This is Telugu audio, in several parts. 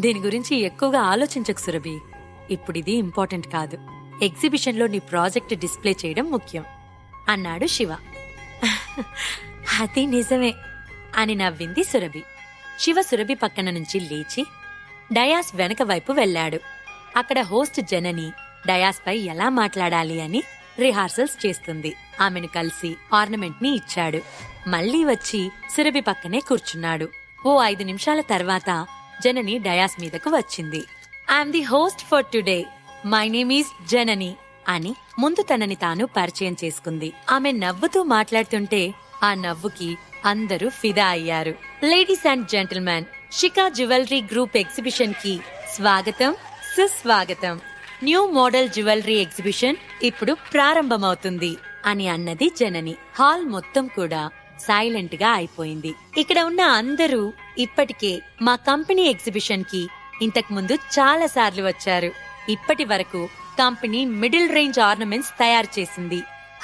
దీని గురించి ఎక్కువగా ఆలోచించకు సురభి. ఇప్పుడిది ఇంపార్టెంట్ కాదు. ఎగ్జిబిషన్లో నీ ప్రాజెక్ట్ డిస్ప్లే చేయడం ముఖ్యం. అన్నాడు శివ. అది నిజమే అని నవ్వింది సురభి. శివ సురభి పక్కన నుంచి లేచి డయాస్ వెనక వైపు వెళ్ళాడు. అక్కడ హోస్ట్ జనని డయాస్పై ఎలా మాట్లాడాలి అని రిహార్సల్స్ చేస్తుంది. ఆమెను కలిసి ఆర్నమెంట్ని ఇచ్చాడు. మళ్ళీ వచ్చి సురభి పక్కనే కూర్చున్నాడు. ఓ ఐదు నిమిషాల తర్వాత జనని డయాస్ మీదకు వచ్చింది. I'm the host for today. My name is Janani అని ముందు తనని తాను పరిచయం చేసుకుంది. ఆమె నవ్వుతూ మాట్లాడుతుంటే ఆ నవ్వుకి అందరూ ఫిదా అయ్యారు. Ladies and gentlemen Shikha jewellery group ఎగ్జిబిషన్కి స్వాగతం సుస్వాగతం. న్యూ మోడల్ జ్యువెలరీ ఎగ్జిబిషన్ ఇప్పుడు ప్రారంభమవుతుంది అని అన్నది జనని. హాల్ మొత్తం కూడా సైలెంట్గా అయిపోయింది. ఇక్కడ ఉన్న అందరూ ఇప్పటికే మా కంపెనీ ఎగ్జిబిషన్కి ఇంతకు ముందు చాలా సార్లు వచ్చారు. ఇప్పటి వరకు కంపెనీ మిడిల్ రేంజ్ ఆర్నమెంట్స్ తయారు చేసింది.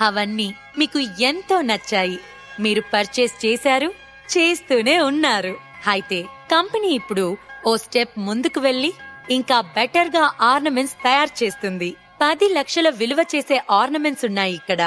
అవన్నీ మీకు ఎంతో నచ్చాయి. మీరు పర్చేస్ చేశారు చేస్తూనే ఉన్నారు. అయితే కంపెనీ ఇప్పుడు ఓ స్టెప్ ముందుకు వెళ్ళి ఇంకా బెటర్గా ఆర్నమెంట్స్ తయారు చేస్తుంది. పది లక్షల విలువ చేసే ఆర్నమెంట్స్ ఉన్నాయి ఇక్కడ.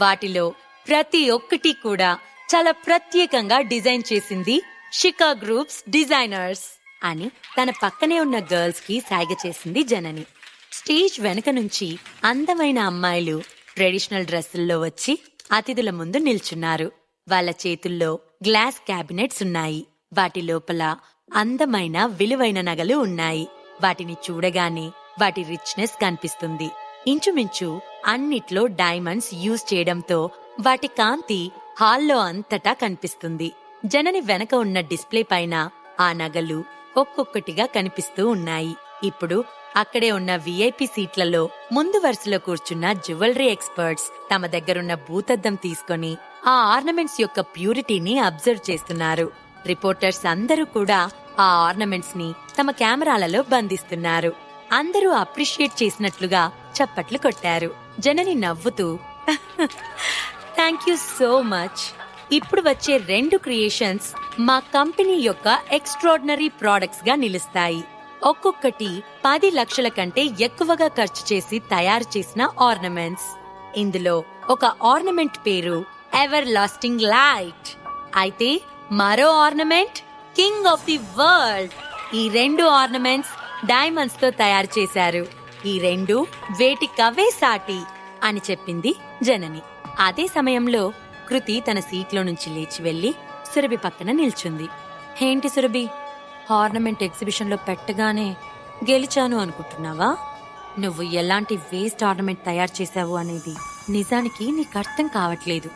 వాటిలో ప్రతి ఒక్కటి కూడా చాలా ప్రత్యేకంగా డిజైన్ చేసింది షికా గ్రూప్స్ డిజైనర్స్ అని తన పక్కనే ఉన్న గర్ల్స్కి సాగ చేసింది జనని. స్టేజ్ వెనక నుంచి అందమైన అమ్మాయిలు ట్రెడిషనల్ డ్రెస్సుల్లో వచ్చి అతిథుల ముందు నిల్చున్నారు. వాళ్ళ చేతుల్లో గ్లాస్ క్యాబినెట్స్ ఉన్నాయి. వాటి లోపల అందమైన విలువైన నగలు ఉన్నాయి. వాటిని చూడగానే వాటి రిచ్నెస్ కనిపిస్తుంది. ఇంచుమించు అన్నిట్లో డైమండ్స్ యూజ్ చేయడంతో వాటి కాంతి హాల్లో అంతటా కనిపిస్తుంది. జనని వెనక ఉన్న డిస్ప్లే పైన ఆ నగలు ఒక్కొక్కటిగా కనిపిస్తూ ఉన్నాయి. ఇప్పుడు అక్కడే ఉన్న విఐపి సీట్లలో ముందు వరుసలో కూర్చున్న జ్యువెలరీ ఎక్స్పర్ట్స్ తమ దగ్గరున్న భూతద్దం తీసుకొని ఆ ఆర్నమెంట్స్ యొక్క ప్యూరిటీని అబ్జర్వ్ చేస్తున్నారు. రిపోర్టర్స్ అందరూ కూడా ఆ ఆర్నమెంట్స్ని తమ కెమెరాలలో బంధిస్తున్నారు. అందరూ అప్రిషియేట్ చేసినట్లుగా చప్పట్లు కొట్టారు. జనని నవ్వుతూ థ్యాంక్ యూ సో మచ్ ఇప్పుడు వచ్చే రెండు క్రియేషన్స్ మా కంపెనీ యొక్క ఎక్స్ట్రాడినరీ ప్రోడక్ట్స్గా నిలుస్తాయి. ఒక్కొక్కటి పది లక్షల కంటే ఎక్కువగా ఖర్చు చేసి తయారు చేసిన ఆర్నమెంట్స్ ఇందులో ఒక ఆర్నమెంట్ పేరు ఎవర్ లాస్టింగ్ లైట్ అయితే మరో ornament king of the world ఈ రెండు ఆర్నమెంట్స్ డైమండ్స్తో తయారు చేశారు. ఈ రెండు వేటికవే సాటి అని చెప్పింది జనని. అదే సమయంలో కృతి తన సీట్లో నుంచి లేచి వెళ్ళి సురభి పక్కన నిల్చుంది. ఏంటి సురభి? ఆర్నమెంట్ ఎగ్జిబిషన్లో పెట్టగానే గెలిచాను అనుకుంటున్నావా? నువ్వు ఎలాంటి వేస్ట్ ఆర్నమెంట్ తయారు చేశావు అనేది నిజానికి నీకు అర్థం కావట్లేదు.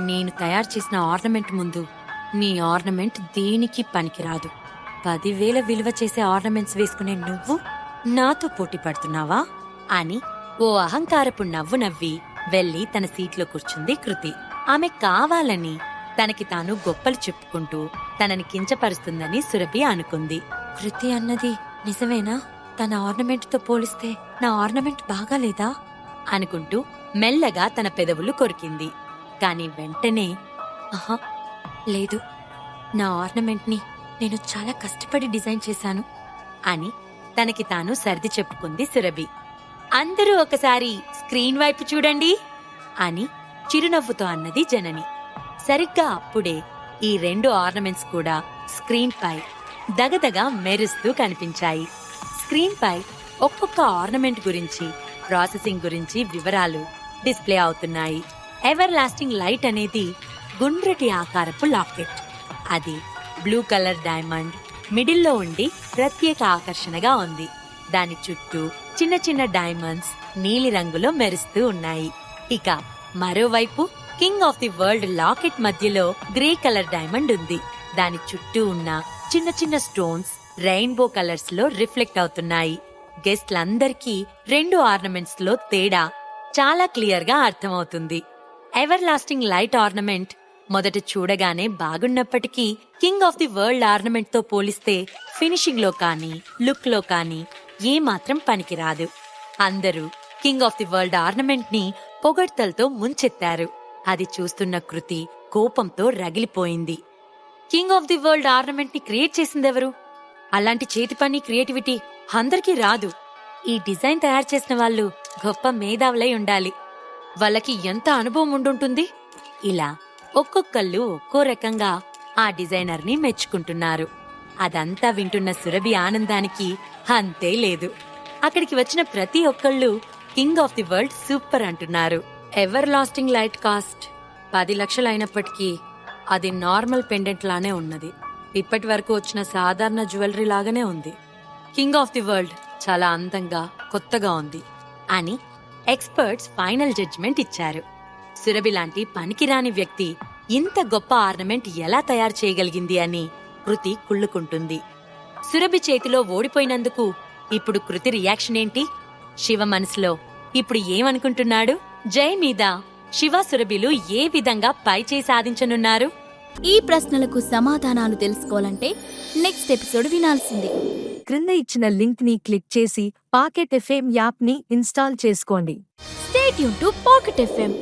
నేను తయారు చేసిన ఆర్నమెంట్ ముందు నీ ఆర్నమెంట్ దేనికి పనికిరాదు? పదివేల విలువ చేసే ఆర్నమెంట్స్ వేసుకునే నువ్వు నాతో పోటీ పడుతున్నావా? అని ఓ అహంకారపు నవ్వు నవ్వి వెళ్ళి తన సీట్లో కూర్చుంది కృతి. ఆమె కావాలని తనకి తాను గొప్పలు చెప్పుకుంటూ తనని కించపరుస్తుందని సురభి అనుకుంది. కృతి అన్నది నిజమేనా? తన ఆర్నమెంట్తో పోలిస్తే నా ఆర్నమెంట్ బాగాలేదా అనుకుంటూ మెల్లగా తన పెదవులు కొరికింది. కాని వెంటనే ఆహా లేదు. నా ఆర్నమెంట్ని నేను చాలా కష్టపడి డిజైన్ చేశాను. అని తనకి తాను సర్ది చెప్పుకుంది సురభి. అందరూ ఒకసారి స్క్రీన్ వైపు చూడండి అని చిరునవ్వుతో అన్నది జనని. సరిగ్గా అప్పుడే ఈ రెండు ఆర్నమెంట్స్ కూడా స్క్రీన్ పై దగదగ మెరుస్తూ కనిపించాయి. స్క్రీన్ పై ఒక్కొక్క ఆర్నమెంట్ గురించి ప్రాసెసింగ్ గురించి వివరాలు డిస్ప్లే అవుతున్నాయి. ఎవర్ లాస్టింగ్ లైట్ అనేది గుండ్రటి ఆకారపు లాకెట్. అది బ్లూ కలర్ డైమండ్ మిడిల్లో ఉండి ప్రత్యేక ఆకర్షణగా ఉంది. దాని చుట్టూ చిన్న చిన్న డైమండ్స్ నీలి రంగులో మెరుస్తూ ఉన్నాయి. ఇక మరోవైపు king of the world locket మధ్యలో గ్రే కలర్ డైమండ్ ఉంది. దాని చుట్టూ ఉన్న చిన్న చిన్న స్టోన్స్ రెయిన్బో కలర్స్లో రిఫ్లెక్ట్ అవుతున్నాయి. గెస్ట్లందరికీ రెండు ఆర్నమెంట్స్లో తేడా చాలా క్లియర్గా అర్థమవుతుంది. ఎవర్ లాస్టింగ్ లైట్ ఆర్నమెంట్ మొదట చూడగానే బాగున్నప్పటికీ కింగ్ ఆఫ్ ది వరల్డ్ ఆర్నమెంట్తో పోలిస్తే ఫినిషింగ్లో కానీ లుక్లో కానీ ఏమాత్రం పనికిరాదు. అందరూ కింగ్ ఆఫ్ ది వరల్డ్ ఆర్నమెంట్ని పొగడ్తలతో ముంచెత్తారు. అది చూస్తున్న కృతి కోపంతో రగిలిపోయింది. కింగ్ ఆఫ్ ది వరల్డ్ ఆర్నమెంట్ని క్రియేట్ చేసిందెవరు? అలాంటి చేతి పని క్రియేటివిటీ అందరికీ రాదు. ఈ డిజైన్ తయారు చేసిన వాళ్ళు గొప్ప మేధావులై ఉండాలి. వాళ్ళకి ఎంత అనుభవం ఉండుంటుంది? ఇలా ఒక్కొక్కళ్ళు ఒక్కో రకంగా ఆ డిజైనర్ని మెచ్చుకుంటున్నారు. అదంతా వింటున్న సురభి ఆనందానికి అంతే లేదు. అక్కడికి వచ్చిన ప్రతి ఒక్కళ్ళు king of the world super అంటున్నారు. Ever lasting light cost? పది లక్షలు అయినప్పటికీ అది నార్మల్ పెండెంట్ లానే ఉన్నది. ఇప్పటి వరకు వచ్చిన సాధారణ జ్యువెలరీ లాగానే ఉంది. కింగ్ ఆఫ్ ది వరల్డ్ చాలా అందంగా కొత్తగా ఉంది అని ఎక్స్పర్ట్స్ ఫైనల్ జడ్జిమెంట్ ఇచ్చారు. సురభి లాంటి పనికిరాని వ్యక్తి ఇంత గొప్ప ఆర్నమెంట్ ఎలా తయారు చేయగలిగింది అని కృతి కుళ్ళుకుంటుంది. సురభి చేతిలో ఓడిపోయినందుకు ఇప్పుడు కృతి రియాక్షన్ ఏంటి? శివ మనసులో ఇప్పుడు ఏమనుకుంటున్నాడు? జై మీద శివ సురభిలు ఏ విధంగా పైచేయి సాధించనున్నారు? ఈ ప్రశ్నలకు సమాధానాలు తెలుసుకోవాలంటే నెక్స్ట్ ఎపిసోడ్ వినాల్సిందే. క్రింద ఇచ్చిన లింక్ని క్లిక్ చేసి పాకెట్ ఎఫ్ఎం యాప్ని ఇన్స్టాల్ చేసుకోండి. State to pocket FM